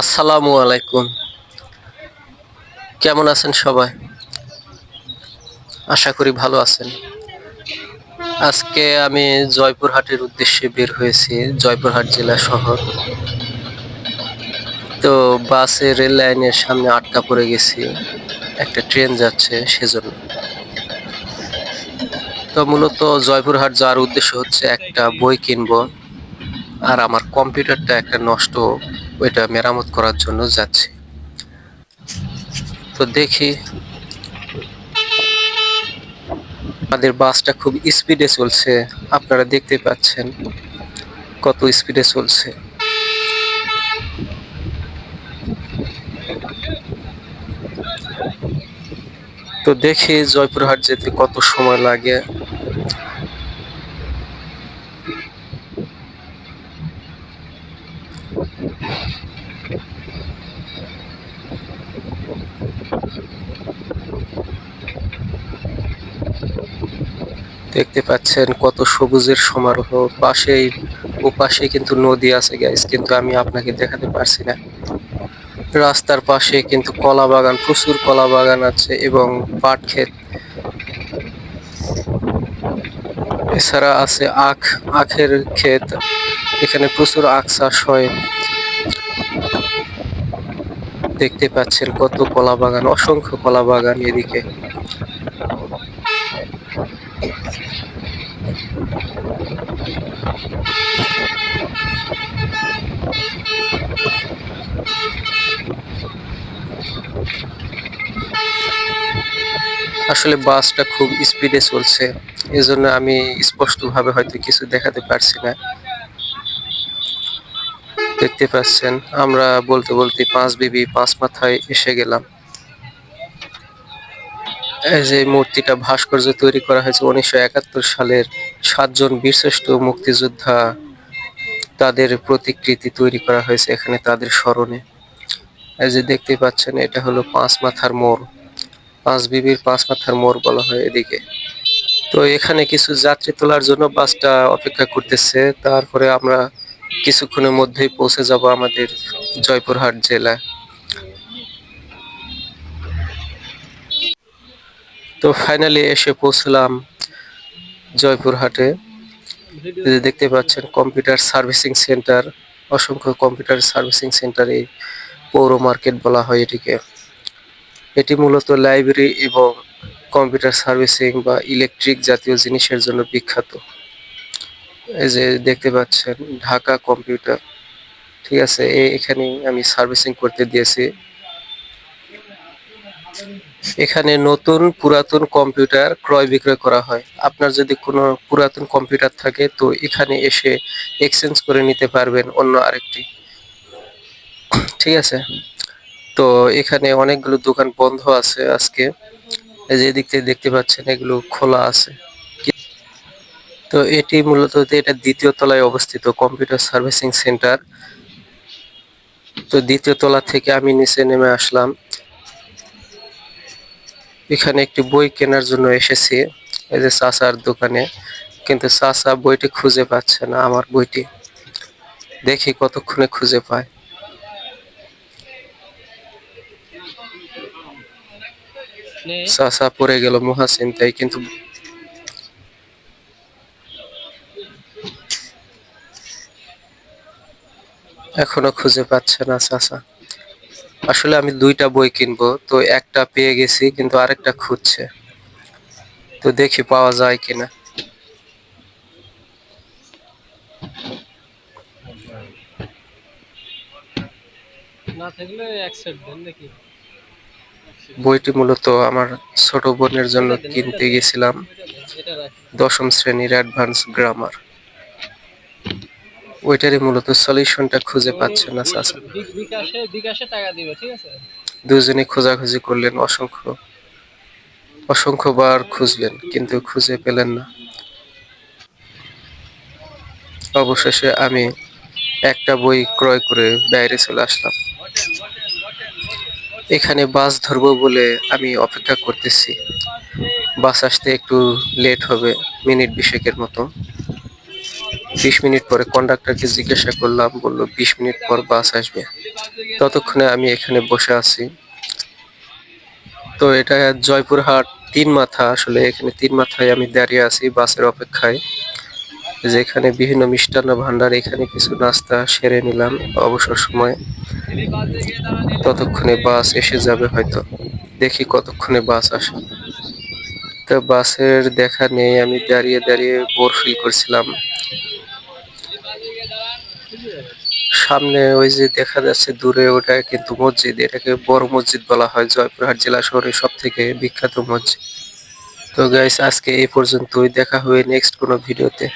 আসসালামু আলাইকুম। কেমন আছেন সবাই? আশা করি ভালো আছেন। আজকে আমি জয়পুরহাটের উদ্দেশ্যে বের হয়েছি, জয়পুরহাট জেলা শহর। তো বাসে রেল লাইনের সামনে আটকা পড়ে গেছি, একটা ট্রেন যাচ্ছে সেজন্য। তো মূলত জয়পুরহাট যাওয়ার উদ্দেশ্য হচ্ছে একটা বই কিনবো, আর আমার কম্পিউটারটা একটা নষ্ট ওইটা মেরামত করার জন্য যাচ্ছি। তো দেখি আমাদের বাসটা খুব স্পিডে চলছে। আপনারা দেখতে পাচ্ছেন কত স্পিডে চলছে। তো দেখি জয়পুরহাট যেতে কত সময় লাগে। দেখতে পাচ্ছেন কত সবুজের সমারোহ। পাশেই ও পাশে কিন্তু নদী আছে গাইস কিন্তু আমি আপনাকে দেখাতে পারছি না। রাস্তার পাশে কিন্তু কলা বাগান, প্রচুর কলা বাগান আছে এবং পাট ক্ষেত। এছাড়া আছে আখ, আখের ক্ষেত। এখানে প্রচুর আখ চাষ হয়। দেখতে পাচ্ছেন কত কলা বাগান, অসংখ্য কলা বাগান এদিকে। আসলে বাসটা খুব স্পিডে চলছে, এজন্য আমি স্পষ্টভাবে হয়তো কিছু দেখাতে পারছি না। দেখতে পাচ্ছেন, আমরা বলতে বলতে পাঁচ বিবি, পাঁচ মাথায় এসে গেলাম। যে মূর্তিটা ভাস্কর্য তৈরি করা হয়েছে, উনিশশো একাত্তর সালের সাতজন বীরশ্রেষ্ঠ মুক্তিযোদ্ধা তাদের প্রতিকৃতি তৈরি করা হয়েছে এখানে তাদের স্মরণে। এই যে দেখতে পাচ্ছেন, এটা হলো পাঁচ মাথার মোড় পাঁচ বিবির পাঁচ মাথার মোড় বলা হয় এদিকে। তো এখানে কিছু যাত্রী তোলার জন্য বাসটা অপেক্ষা করতেছে। তারপরে আমরা কিছুক্ষণের মধ্যেই পৌঁছে যাব আমাদের জয়পুরহাট জেলায়। তো ফাইনালি এসে পৌঁছলাম জয়পুরহাটে। দেখতে পাচ্ছেন কম্পিউটার সার্ভিসিং সেন্টার অসংখ্য কম্পিউটার সার্ভিসিং সেন্টার এই পৌর মার্কেট বলা হয় এটিকে। এটি মূলত লাইব্রেরি এবং কম্পিউটার সার্ভিসিং বা ইলেকট্রিক জাতীয় জিনিসের জন্য বিখ্যাত। এই যে দেখতে পাচ্ছেন, ঢাকা কম্পিউটার। ঠিক আছে এখানে আমি সার্ভিসিং করতে দিয়েছি। এখানে নতুন পুরাতন কম্পিউটার ক্রয় বিক্রয় করা হয়। আপনার যদি কোনো পুরাতন কম্পিউটার থাকে, তো এখানে এসে এক্সচেঞ্জ করে নিতে পারবেন অন্য আরেকটি। ঠিক আছে তো এখানে অনেকগুলো দোকান বন্ধ আছে আজকে। যে দিক থেকে দেখতে পাচ্ছেন, এগুলো খোলা আছে। তো এটি মূলত এটা দ্বিতীয় তলায় অবস্থিত কম্পিউটার সার্ভিসিং সেন্টার। তো দ্বিতীয় তলা থেকে আমি নিচে নেমে আসলাম। এখানে একটি বই কেনার জন্য এসেছি, এই যে চাচার দোকানে। কিন্তু চাচা বইটি খুঁজে পাচ্ছে না আমার বইটি। দেখি কতক্ষণে খুঁজে পায়। চাচা পড়ে গেল মহাচিন্তায় কিন্তু এখনও খুঁজে পাচ্ছে না চাচা আসলে আমি দুইটা বই কিনবো তো একটা পেয়ে গেছি কিন্তু আরেকটা খুঁজছে। তো দেখি পাওয়া যায় কিনা। না থাকলে এক সেট দেন নাকি বইটি মূলত আমার ছোট বোনের জন্য কিনতে গেছিলাম। দশম শ্রেণির অ্যাডভান্স গ্রামার। ওইটারই মূলত সলিউশনটা খুঁজে পাচ্ছে না চাচা। দুজনে খোঁজাখুঁজি করলেন, অসংখ্য, অসংখ্যবার খুঁজলেন, কিন্তু খুঁজে পেলেন না। অবশেষে আমি একটা বই ক্রয় করে বাইরে চলে আসলাম। এখানে বাস ধরবো বলে আমি অপেক্ষা করতেছি। বাস আসতে একটু লেট হবে, মিনিট বিশেকের মতো। বিশ মিনিট পরে কন্ডাক্টরকে জিজ্ঞাসা করলাম, বলল, বিশ মিনিট পর বাস আসবে। ততক্ষণে আমি এখানে বসে আছি। তো এটা জয়পুরহাট তিন মাথা, আসলে এখানে তিন মাথায় আমি দাঁড়িয়ে আছি বাসের অপেক্ষায়। যেখানে বিভিন্ন মিষ্টান্ন ভান্ডার, এখানে কিছু নাস্তা সেরে নিলাম অবসর সময়। ততক্ষণে বাস এসে যাবে হয়তো। দেখি কতক্ষণে বাস আসে। তো বাসের দেখা নেই, আমি দাঁড়িয়ে দাঁড়িয়ে বোর ফিল করছিলাম। সামনে ওই যে দেখা যাচ্ছে দূরে ওটা কিন্তু মসজিদ, এটাকে বড় মসজিদ বলা হয়, জয়পুরহাট জেলা শহরের সব থেকে বিখ্যাত মসজিদ। তো গাইস আজকে এই পর্যন্তই, দেখা হবে নেক্সট কোনো ভিডিওতে